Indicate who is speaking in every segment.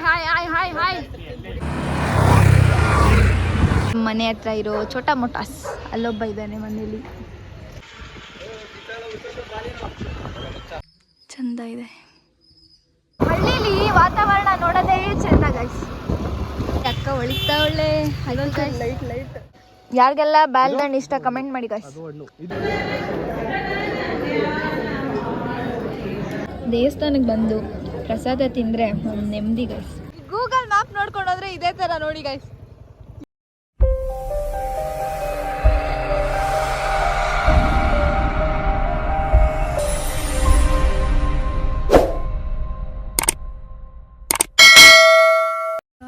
Speaker 1: Hi hi hi hi hi ಮನೆ ಹತ್ರ ಇರೋ ಚೋಟ ಮೊಟಾಸ್ ಅಲ್ಲೊಬ್ಬ ಇದ್ದಾನೆ ಮನೇಲಿ ಚಂದ ಇದೆ. ಹಳ್ಳಿಲಿ ವಾತಾವರಣ ನೋಡೋದೇ ಚಂದ ಗೈಸ್ ಅಕ್ಕ ಒಳಿತಾ ಲೈಟ್ ಲೈಟ್ ಯಾರಿಗೆಲ್ಲ ಬ್ಯಾಲ್ದಣ್ಣ ಇಷ್ಟ ಕಮೆಂಟ್ ಮಾಡಿ ಗಾಯ್ಸ್ ದೇವಸ್ಥಾನಕ್ಕೆ ಬಂದು ಪ್ರಸಾದ ತಿಂದ್ರೆ ನೆಮ್ಮದಿ ಗೈಸ್ ಗೂಗಲ್ ಮ್ಯಾಪ್ ನೋಡ್ಕೊಂಡು ಇದೇ ತರ ನೋಡಿ guys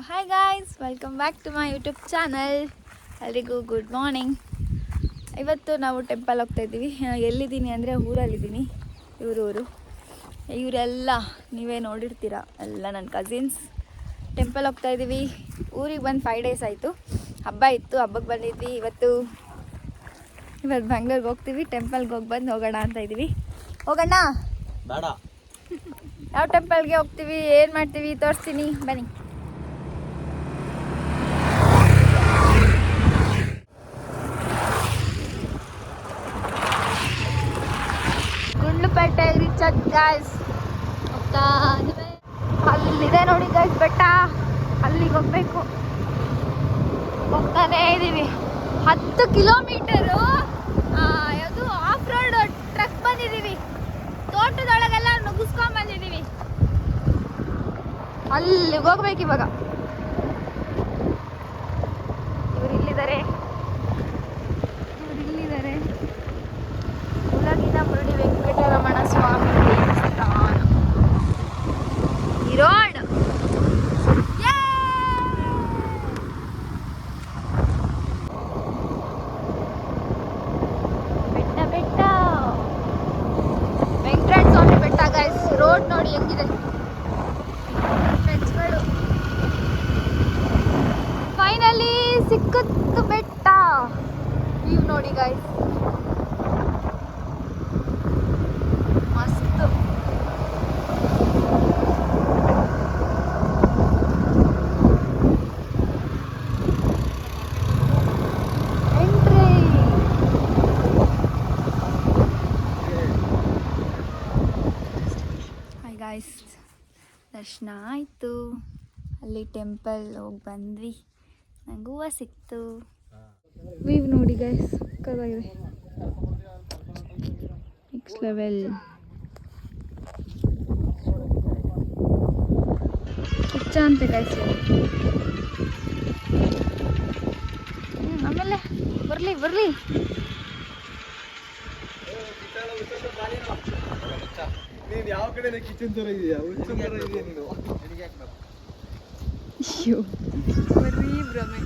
Speaker 1: hi guys welcome back to my YouTube channel ಎಲ್ರಿಗೂ ಗುಡ್ ಮಾರ್ನಿಂಗ್ ಇವತ್ತು ನಾವು ಟೆಂಪಲ್ ಹೋಗ್ತಾ ಇದ್ದೀವಿ. ಎಲ್ಲಿದ್ದೀನಿ ಅಂದರೆ ಊರಲ್ಲಿದ್ದೀನಿ. ಇವರೂರು. ಇವರೆಲ್ಲ ನೀವೇ ನೋಡಿರ್ತೀರ ಎಲ್ಲ ನನ್ನ ಕಸಿನ್ಸ್ ಟೆಂಪಲ್ ಹೋಗ್ತಾ ಇದ್ದೀವಿ ಊರಿಗೆ ಬಂದು ಫೈವ್ ಡೇಸ್ ಆಯಿತು. ಹಬ್ಬ ಇತ್ತು ಹಬ್ಬಕ್ಕೆ ಬಂದಿದ್ವಿ. ಇವತ್ತು ಇವತ್ತು ಬೆಂಗ್ಳೂರಿಗೆ ಹೋಗ್ತೀವಿ ಟೆಂಪಲ್ಗೆ ಹೋಗಿ ಬಂದು ಹೋಗೋಣ ಅಂತ ಇದ್ದೀವಿ ಹೋಗೋಣ?
Speaker 2: ಬೇಡ.
Speaker 1: ಯಾವ ಟೆಂಪಲ್ಗೆ ಹೋಗ್ತೀವಿ ಏನು ಮಾಡ್ತೀವಿ ತೋರಿಸ್ತೀನಿ. ಬನ್ನಿ. Gundlupete reach guys. ಅಲ್ಲಿದೆ ನೋಡಿ ಗಾಯ್ಸ್ ಬೆಟ್ಟ. ಅಲ್ಲಿಗೆ ಹೋಗ್ಬೇಕು. ಹೋಗ್ತಾನೇ ಇದ್ದೀವಿ ಹತ್ತು ಕಿಲೋಮೀಟರು ಯಾವುದು ಆಫ್ ರೋಡ್ ಟ್ರಕ್ ಬಂದಿದ್ದೀವಿ ತೋಟದೊಳಗೆಲ್ಲ ನುಗ್ಗಿಸ್ಕೊಂಡ್ ಬಂದಿದ್ದೀವಿ ಅಲ್ಲಿಗೆ ಹೋಗ್ಬೇಕು ಇವಾಗ. ಇವರು ಇಲ್ಲಿದ್ದಾರೆ ಇವ್ರು ಇಲ್ಲಿದ್ದಾರೆ ಉಲಗಿನ ಮುರುಡಿ ವೆಂಕಟರಮಣ ಸ್ವಾಮಿ ದೇವಸ್ಥಾನ ಈ ರೋಡ್ ಬೆಟ್ಟ ಬೆಟ್ಟ ವೆಂಕಟೇಶ್ವರ ಸ್ವಾಮಿ ಬೆಟ್ಟ ಗೈಸ್ ರೋಡ್ ನೋಡಿ ಹೆಂಗಿದೆ ಫ್ರೆಂಡ್ಸ್ಗಳು ಫೈನಲಿ ಸಿಕ್ಕತ್ತು ಬೆಟ್ಟ ವ್ಯೂ ನೋಡಿ ಗೈಸ್ ಮಸ್ತ್ ಎಂಟ್ರಿ ಹಾಯ್ ಗಾಯ್ಸ್ ದರ್ಶನ ಆಯಿತು. ಅಲ್ಲಿ ಟೆಂಪಲ್ ಹೋಗಿ ಬಂದ್ವಿ. ನಂಗೆ ಹೂವು ಸಿಕ್ತು. ವೀವ್ ನೋಡಿ ಗೈಸ್ ಕವಾಗಿದೆ ನೆಕ್ಸ್ಟ್ ಲೆವೆಲ್ ಹುಚ್ಚ ಅಂತ ಗೈಸ್ ಆಮೇಲೆ ಬರಲಿ ಬರಲಿ.
Speaker 2: ನೀನ್ ಯಾವ ಕಡೆ ಕಿಚನ್ ತರ ಇದೆಯಾ? ಹುಚ್ಚನ್ ತರ ಇದೆಯಾ ನೀನು?
Speaker 1: ಅಯ್ಯೋ ಬರೀ ಭ್ರಮೆ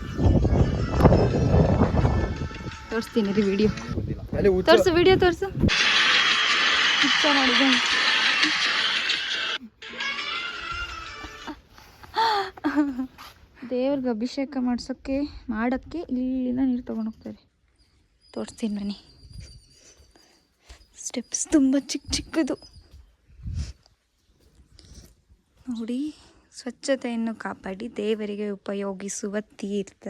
Speaker 1: ತೋರಿಸ್ತೀನಿ ರೀ ವಿಡಿಯೋ ತೋರಿಸು ವಿಡಿಯೋ ತೋರಿಸು. ನೋಡಿದೆ. ದೇವ್ರಿಗೆ ಅಭಿಷೇಕ ಮಾಡ್ಸೋಕ್ಕೆ ಮಾಡೋಕ್ಕೆ ಇಲ್ಲಿಂದ ನೀರು ತೊಗೊಂಡು ಹೋಗ್ತಾರೆ ತೋರಿಸ್ತೀನಿ ಬನ್ನಿ. ಸ್ಟೆಪ್ಸ್ ತುಂಬ ಚಿಕ್ಕ ಚಿಕ್ಕದು. ನೋಡಿ, ಸ್ವಚ್ಛತೆಯನ್ನು ಕಾಪಾಡಿ ದೇವರಿಗೆ ಉಪಯೋಗಿಸುವ ತೀರ್ಥ.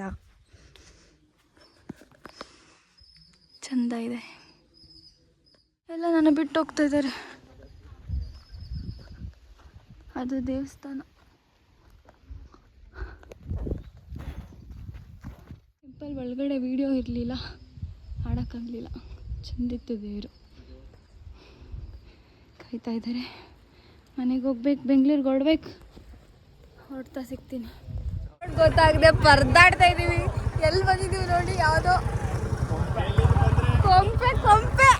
Speaker 1: ಚಂದ ಇದೆ. ಎಲ್ಲ ನಾನು ಬಿಟ್ಟು ಹೋಗ್ತಾ ಇದ್ದಾರೆ. ಅದು ದೇವಸ್ಥಾನ. ಟೆಂಪಲ್ ಒಳಗಡೆ ವಿಡಿಯೋ ಇರಲಿಲ್ಲ ಆಡೋಕ್ಕಾಗಲಿಲ್ಲ ಚಂದಿತ್ತು ದೇವರು. ಕಾಯ್ತಾ ಇದ್ದಾರೆ. ಮನೆಗೆ ಹೋಗ್ಬೇಕು ಬೆಂಗಳೂರಿಗೆ ಹೊಡ್ಬೇಕು ಹೊಡ್ತಾ ಸಿಗ್ತೀನಿ. ಗೊತ್ತಾಗದೆ ಪರ್ದಾಡ್ತಾ ಇದ್ದೀವಿ ಎಲ್ಲಿ ಬಂದಿದ್ದೀವಿ ನೋಡಿ ಯಾವುದೋ. ಕೊಂಪೆ ಕೊಂಪೆ.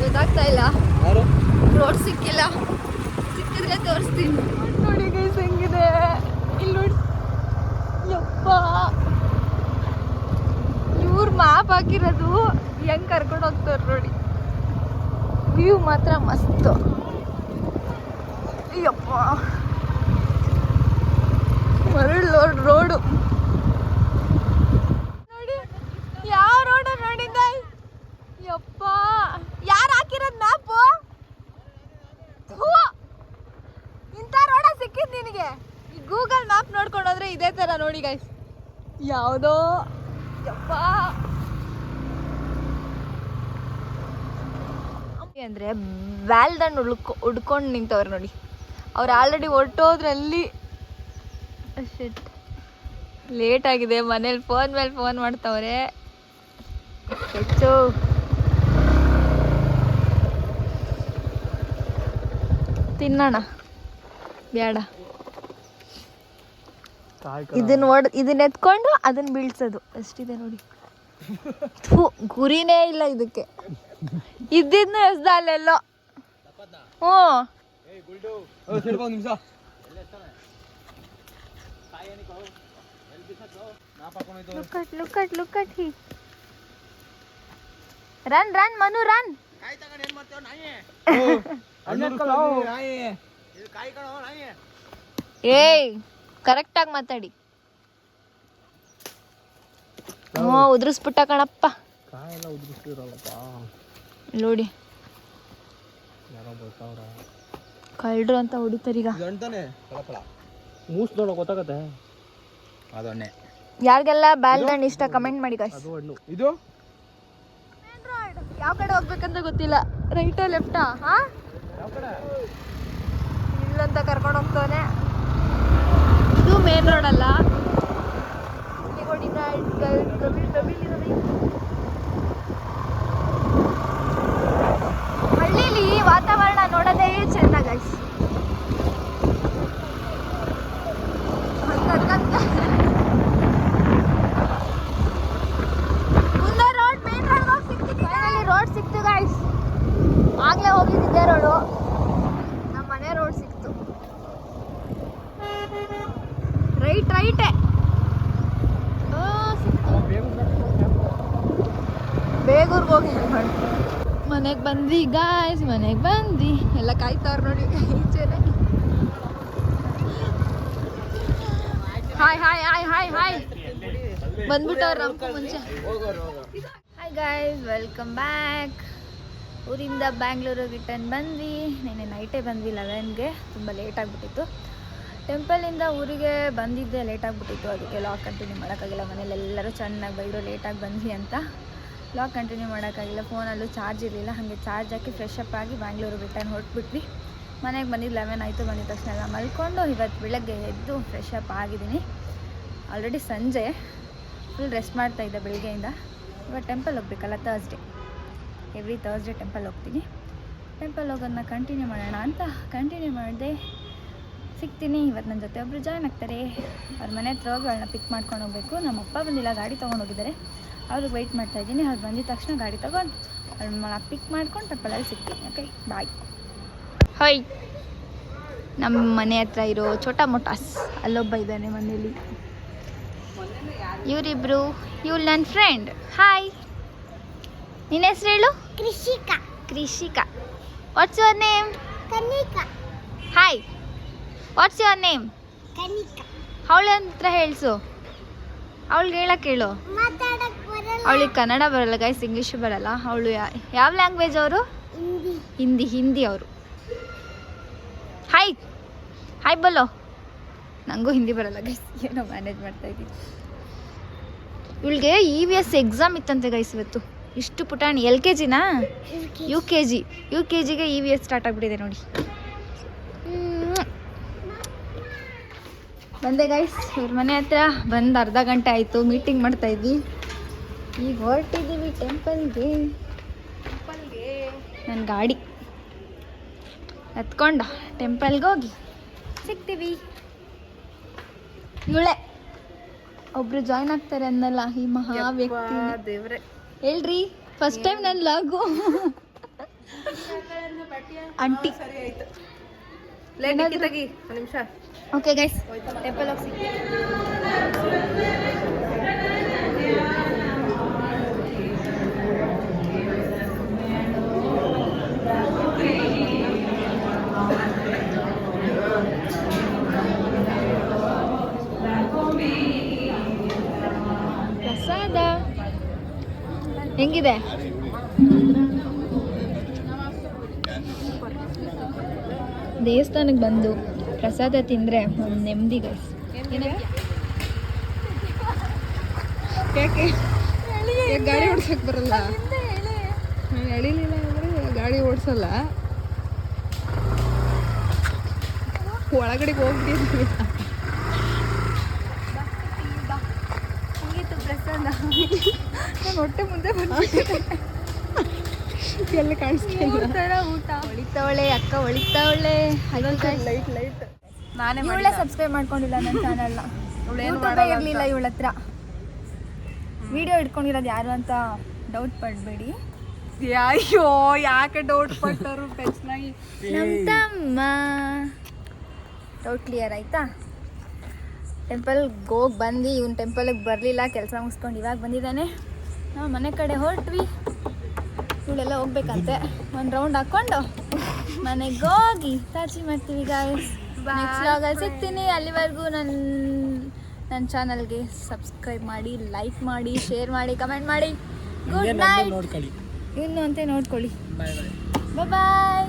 Speaker 1: ಗೊತ್ತಾಗ್ತಾ ಇಲ್ಲ. ರೋಡ್ ಸಿಕ್ಕಿಲ್ಲ. ಸಿಕ್ಕಿದ್ರೆ ತೋರಿಸ್ತೀನಿ. ನೋಡಿ ಗೈಸ್ ಹೆಂಗಿದೆ? ಇಲ್ಲಿ ನೋಡಿ. ಯಪ್ಪ. ಇವ್ರ ಮ್ಯಾಪ್ ಹಾಕಿರೋದು ಹೆಂಗ್ ಕರ್ಕೊಂಡು ಹೋಗ್ತಾರೆ ನೋಡಿ. ವ್ಯೂ ಮಾತ್ರ ಮಸ್ತ್. ಅಯ್ಯಪ್ಪ. ಮರಳು ರೋಡು. ನೋಡಿ, ಯಾವ ರೋಡ ನೋಡಿದ್ದ? ಯಪ್ಪ ಯಾರು ಹಾಕಿರೋದು ಮ್ಯಾಪು ಇಂಥ ರೋಡ ಸಿಕ್ಕಿದ್ ನಿನಗೆ. ಈ ಗೂಗಲ್ ಮ್ಯಾಪ್ ನೋಡ್ಕೊಂಡು ಹೋದ್ರೆ ಇದೇ ಥರ ನೋಡಿ ಗೈಸ್ ಯಾವುದೋ ಅಂದ್ರೆ ಬ್ಯಾಲ್ದಣ್ಣ ಉಳ್ಕೊ ಉಡ್ಕೊಂಡು ನಿಂತವ್ರೆ ನೋಡಿ. ಅವ್ರು ಆಲ್ರೆಡಿ ಹೊರಟೋದ್ರಲ್ಲಿ ಶಿಟ್ ಲೇಟ್ ಆಗಿದೆ ಮನೇಲಿ ಫೋನ್ ಮೇಲೆ ಫೋನ್ ಮಾಡ್ತವ್ರೆ. ಹೆಚ್ಚು ತಿನ್ನೋಣ. ಬೇಡ ಇದನ್ನ ಒಡ್ ಇದನ್ನ ಎತ್ಕೊಂಡು ಅದನ್ನ ಬೀಳ್ಸೋದು. ಅಷ್ಟಿದೆ ನೋಡಿ. ಗುರಿನೇ ಇಲ್ಲ ಇದಕ್ಕೆ. ಇದ್ದಿದ್ನ ಎಸ್ದ ಅಲ್ಲೆಲ್ಲೋ ಹ್ಞೂ at, look at, look run run, Manu, run. ಏಯ್. ಕರೆಕ್ಟಾಗಿ ಮಾತಾಡಿ. ಹ್ಞೂ ಉದುರಿಸ್ಬಿಟ್ಟ ಕಣಪ್ಪ.
Speaker 2: ಕಾಯೆಲ್ಲ ಉದುರಿಸ್ತಿರಲ್ಲಪ್ಪ
Speaker 1: ನೋಡಿ.
Speaker 2: ಯಾರೋ ಬರ್ತಾವ್ರ.
Speaker 1: ಕಳ್ಳರು ಅಂತ ಹೊಡಿತಾರೀಗ
Speaker 2: ಗಂಟನೆ ಅಂತಾನೆ ಮೂಸ್ ನೋಡೋ ಗೊತ್ತಾಗತ್ತೆ? ಅದನ್ನೇ
Speaker 1: ಯಾರಿಗೆಲ್ಲ ಬ್ಯಾಲ್ದಣ್ಣ ಇಷ್ಟ ಕಮೆಂಟ್ ಮಾಡಿ ಗಾಯ್ಸ್
Speaker 2: ಅದು ಹಣ್ಣು ಇದು?
Speaker 1: ಯಾವ ಕಡೆ ಹೋಗ್ಬೇಕಂತ ಗೊತ್ತಿಲ್ಲ. ರೈಟಾ ಲೆಫ್ಟಾ ಹಾ?
Speaker 2: ಯಾವ ಕಡೆ?
Speaker 1: ಇಲ್ಲಂತ ಕರ್ಕೊಂಡು ಹೋಗ್ತಾನೆ ಇದು ಮೇನ್ ರೋಡ್ ಅಲ್ಲ ಇಲ್ಲಿ ನೋಡಿ ಗ- ಗವಿ- ಗವಿಲಿರೋದು ಇದು. ಹಳ್ಳಿಲಿ ವಾತಾವರಣ ನೋಡೋದೇ ಚೆಂದ ಗೈಸ್ ಮುಂದೆ road main road finally road ಸಿಕ್ತು ಗೈಸ್ ಆಗ್ಲೇ ಹೋಗಿದ್ದೆ ರೋಡು ನಮ್ಮ ಮನೆ ರೋಡ್ ಸಿಕ್ತು ರೈಟ್ ಬೇಗೂರ್ಗ ಹೋಗಿ ಮನೆಗೆ ಬಂದ್ವಿ ಗಾಯ್ಸ್ ಮನೆಗೆ ಬಂದ್ವಿ ಎಲ್ಲ ಕಾಯ್ತಾವ್ರ ನೋಡಿ ಈಚೆನೆ. Hi hi hi hi hi ಬಂದ್ಬಿಟ್ಟವ್ರ ಮುಂಚೆ. ಹಾಯ್ ಗಾಯ್ಸ್ ವೆಲ್ಕಮ್ ಬ್ಯಾಕ್ ಊರಿಂದ ಬ್ಯಾಂಗ್ಳೂರಿಗೆ ರಿಟರ್ನ್ ಬಂದ್ವಿ. ನೆನ್ನೆ ನೈಟೇ ಬಂದ್ವಿ ಲೆವೆನ್ಗೆ ತುಂಬ ಲೇಟ್ ಆಗಿಬಿಟ್ಟಿತ್ತು. ಟೆಂಪಲಿಂದ ಊರಿಗೆ ಬಂದಿದ್ದೆ ಲೇಟ್ ಆಗಿಬಿಟ್ಟಿತ್ತು. ಅದಕ್ಕೆ ಲಾಕ್ ಕಂಟಿನ್ಯೂ ಮಾಡೋಕ್ಕಾಗಿಲ್ಲ. ಮನೇಲಿ ಎಲ್ಲರೂ ಚೆನ್ನಾಗಿ ಬೈದ್ರು ಲೇಟಾಗಿ ಬಂದ್ವಿ ಅಂತ. ಲಾಕ್ ಕಂಟಿನ್ಯೂ ಮಾಡೋಕ್ಕಾಗಿಲ್ಲ. ಫೋನಲ್ಲೂ ಚಾರ್ಜ್ ಇರಲಿಲ್ಲ. ಹಾಗೆ ಚಾರ್ಜ್ ಹಾಕಿ ಫ್ರೆಶ್ ಅಪ್ ಆಗಿ ಬ್ಯಾಂಗ್ಳೂರು ರಿಟರ್ನ್ ಹೊರಟ್ಬಿಟ್ವಿ. ಮನೆಗೆ ಬಂದಿದ್ದು ಲೆವೆನ್ ಆಯಿತು. ಬಂದಿದ್ದ ತಕ್ಷಣ ಎಲ್ಲ ಮಲ್ಕೊಂಡು ಇವತ್ತು ಬೆಳಗ್ಗೆ ಎದ್ದು ಫ್ರೆಶ್ ಅಪ್ ಆಗಿದ್ದೀನಿ. ಆಲ್ರೆಡಿ ಸಂಜೆ. ಫುಲ್ ರೆಸ್ಟ್ ಮಾಡ್ತಾ ಇದ್ದೆ ಬೆಳಗ್ಗೆಯಿಂದ. ಇವಾಗ ಟೆಂಪಲ್ ಹೋಗ್ಬೇಕಲ್ಲ ತರ್ಸ್ಡೇ ಎವ್ರಿ ತರ್ಸ್ಡೇ ಟೆಂಪಲ್ ಹೋಗ್ತೀನಿ. ಟೆಂಪಲ್ ಹೋಗೋದನ್ನ ಕಂಟಿನ್ಯೂ ಮಾಡೋಣ ಅಂತ. ಕಂಟಿನ್ಯೂ ಮಾಡಿದೆ ಸಿಗ್ತೀನಿ. ಇವತ್ತು ನನ್ನ ಜೊತೆ ಒಬ್ಬರು ಜಾಯ್ನ್ ಆಗ್ತಾರೆ. ಅವ್ರ ಮನೆ ಹತ್ರ ಹೋಗಿ ಅವ್ರನ್ನ ಪಿಕ್ ಮಾಡ್ಕೊಂಡು ಹೋಗ್ಬೇಕು. ನಮ್ಮ ಅಪ್ಪ ಬಂದಿಲ್ಲ ಗಾಡಿ ತೊಗೊಂಡು ಹೋಗಿದ್ದಾರೆ. ಅವ್ರಿಗೆ ವೆಯ್ಟ್ ಮಾಡ್ತಾ ಇದ್ದೀನಿ. ಅವ್ರು ಬಂದಿದ ತಕ್ಷಣ ಗಾಡಿ ತೊಗೊಂಡು ಅವ್ಳನ್ನ ಪಿಕ್ ಮಾಡ್ಕೊಂಡು ಟಪ್ಪಲಲ್ಲಿ ಸಿಗ್ತೀನಿ. ಓಕೆ ಬಾಯ್ ಹೊಯ್ ನಮ್ಮ ಮನೆ ಹತ್ರ ಇರೋ ಚೋಟ ಮೊಟಾಸ್. ಅಲ್ಲೊಬ್ಬ ಇದ್ದಾನೆ ಮನೇಲಿ. ಇವರಿಬ್ರು ಇವಳು ನನ್ನ ಫ್ರೆಂಡ್ ಹಾಯ್ ನಿನ್ನ ಹೆಸರು ಹೇಳು?
Speaker 3: Krishika.
Speaker 1: Krishika. What's your name
Speaker 3: Kanika
Speaker 1: hi what's your name ಹತ್ರ ಹೇಳ್ಸು. ಅವಳಿಗೆ ಹೇಳಕ್ಕೆ ಹೇಳು ಅವಳಿಗೆ ಕನ್ನಡ ಬರಲ್ಲ ಗೈಸ್ ಇಂಗ್ಲೀಷ್ ಬರಲ್ಲ. ಅವಳು ಯಾವ ಲ್ಯಾಂಗ್ವೇಜ್ ಅವರು?
Speaker 3: ಹಿಂದಿ.
Speaker 1: ಹಿಂದಿ ಹಿಂದಿ ಅವರು. ಹಾಯ್ ಹಾಯ್ ಬಲ್ಲೋ. ನನಗೂ ಹಿಂದಿ ಬರಲ್ಲ ಗೈಸ್ ಏನೋ ಮ್ಯಾನೇಜ್ ಮಾಡ್ತಾ ಇದ್ದೀನಿ. ಇವಳಿಗೆ ಇ ವಿ ಎಸ್ ಎಕ್ಸಾಮ್ ಇತ್ತಂತೆ ಗೈಸ್ ಇವತ್ತು. ಇಷ್ಟು ಪುಟಾಣಿ. L K ಜಿನಾ? U K G. U K ಜಿಗೆ ಇ ವಿ ಎಸ್ ಸ್ಟಾರ್ಟ್ ಆಗಿಬಿಟ್ಟಿದೆ ನೋಡಿ. ಬಂದೆ ಗೈಸ್ ಇವ್ರ ಮನೆ ಹತ್ರ ಬಂದು ಅರ್ಧ ಗಂಟೆ ಆಯಿತು ಮೀಟಿಂಗ್ ಮಾಡ್ತಾ ಇದ್ವಿ. ಈಗ ಹೊರಟಿದ್ದೀವಿ ಟೆಂಪಲ್ಗೆ ನನ್ನ ಗಾಡಿ. ಹತ್ಕೊಂಡ ಟೆಂಪಲ್ಗೆ ಹೋಗಿ. ಸಿಗ್ತೀವಿ. ಇವಳೆ. ಒಬ್ರು ಜಾಯ್ನ್ ಆಗ್ತಾರೆ ಅನ್ನಲ್ಲ ಈ ಮಹಾ ವ್ಯಕ್ತಿ
Speaker 4: ದೇವ್ರೆ.
Speaker 1: ಹೇಳ್ರಿ ಫಸ್ಟ್ ಟೈಮ್ ನನ್ನ ಲಾಗು. ಆಂಟಿ.
Speaker 4: ಸರಿ ಆಯ್ತು ಲೈಟ್ ತೆಗಿ ಒಂದು ನಿಮಿಷ
Speaker 1: ಓಕೆ ಗೈಸ್ ಟೆಂಪಲ್ ಹೋಗಿ ಸಿಗ್ತೀವಿ ಪ್ರಸಾದ ಹೆಂಗಿದೆ ದೇವಸ್ಥಾನಕ್ಕೆ ಬಂದು ಪ್ರಸಾದ ತಿಂದರೆ ಒಂದು ನೆಮ್ಮದಿ ಗೈಸ್
Speaker 4: ಯಾಕೆ? ಗಾಡಿ ಓಡ್ಸಕ್ ಬರಲ್ಲ? ನಾನು ಎಳಿಲಿಲ್ಲ ಅಂದ್ರೆ ಗಾಡಿ ಓಡಿಸಲ್ಲ. ಒಳಗಡೆ ಹೋಗ್ಬಿಟ್ಟಿದ್ವಿ
Speaker 1: ಪ್ರಸಾದ.
Speaker 4: ನಾನು ಹೊಟ್ಟೆ ಮುಂದೆ ಬಂದ್ಬಿಟ್ಟಿದೆ. ಎಲ್ಲ ಕಾಣಿಸ್ತಿಲ್ಲ.
Speaker 1: ಥರ ಊಟ. ಹೊಳಿತಾವಳೆ ಅಕ್ಕ ಒಳಿತಾವಳೆ.
Speaker 4: ಲೈಟ್ ಲೈಟ್ ನಾನೇ
Speaker 1: ಇವಳೆ ಸಬ್ಸ್ಕ್ರೈಬ್ ಮಾಡ್ಕೊಂಡಿಲ್ಲ ನನ್ನ ಚಾನಲ್ನ ಯೂಟ್ಯೂಬೇ ಇರಲಿಲ್ಲ ಇವಳ ಹತ್ರ. ವಿಡಿಯೋ ಇಟ್ಕೊಂಡಿರೋದು ಯಾರು ಅಂತ ಡೌಟ್ ಪಡಬೇಡಿ.
Speaker 4: ಅಯ್ಯೋ ಯಾಕೆ ಡೌಟ್ ಪಟ್ಟರು? ಟೆಚ್ನಾಗಿ
Speaker 1: ನಮ್ಮ ತಮ್ಮ. ಡೌಟ್ ಕ್ಲಿಯರ್ ಆಯ್ತಾ? ಟೆಂಪಲ್ಗೆ ಹೋಗಿ ಬಂದು ಇವನು ಟೆಂಪಲ್ಗೆ ಬರಲಿಲ್ಲ. ಕೆಲಸ ಮುಗಿಸ್ಕೊಂಡು ಇವಾಗ ಬಂದಿದ್ದಾನೆ. ನಾವು ಮನೆ ಕಡೆ ಹೊರಟ್ವಿ. ಇವಳೆಲ್ಲ ಹೋಗ್ಬೇಕಂತೆ. ಒಂದು ರೌಂಡ್ ಹಾಕ್ಕೊಂಡು ಮನೆಗೆ ಹೋಗಿ ತಾಚಿ ಮಾಡ್ತೀವಿ ಗಾಯ್ಸ್ ನೆಕ್ಸ್ಟ್ ವ್ಲಾಗಲ್ಲಿ ಸಿಗ್ತೀನಿ. ಅಲ್ಲಿವರೆಗೂ ನನ್ನ ನನ್ನ ಚಾನಲ್ಗೆ ಸಬ್ಸ್ಕ್ರೈಬ್ ಮಾಡಿ ಲೈಕ್ ಮಾಡಿ ಶೇರ್ ಮಾಡಿ ಕಮೆಂಟ್ ಮಾಡಿ. ಗುಡ್ ನೈಟ್
Speaker 2: ನೋಡ್ಕೊಳ್ಳಿ.
Speaker 1: ಇನ್ನು ಅಂತೆ ನೋಡ್ಕೊಳ್ಳಿ.
Speaker 2: ಬಾಯ್
Speaker 1: ಬಾಯ್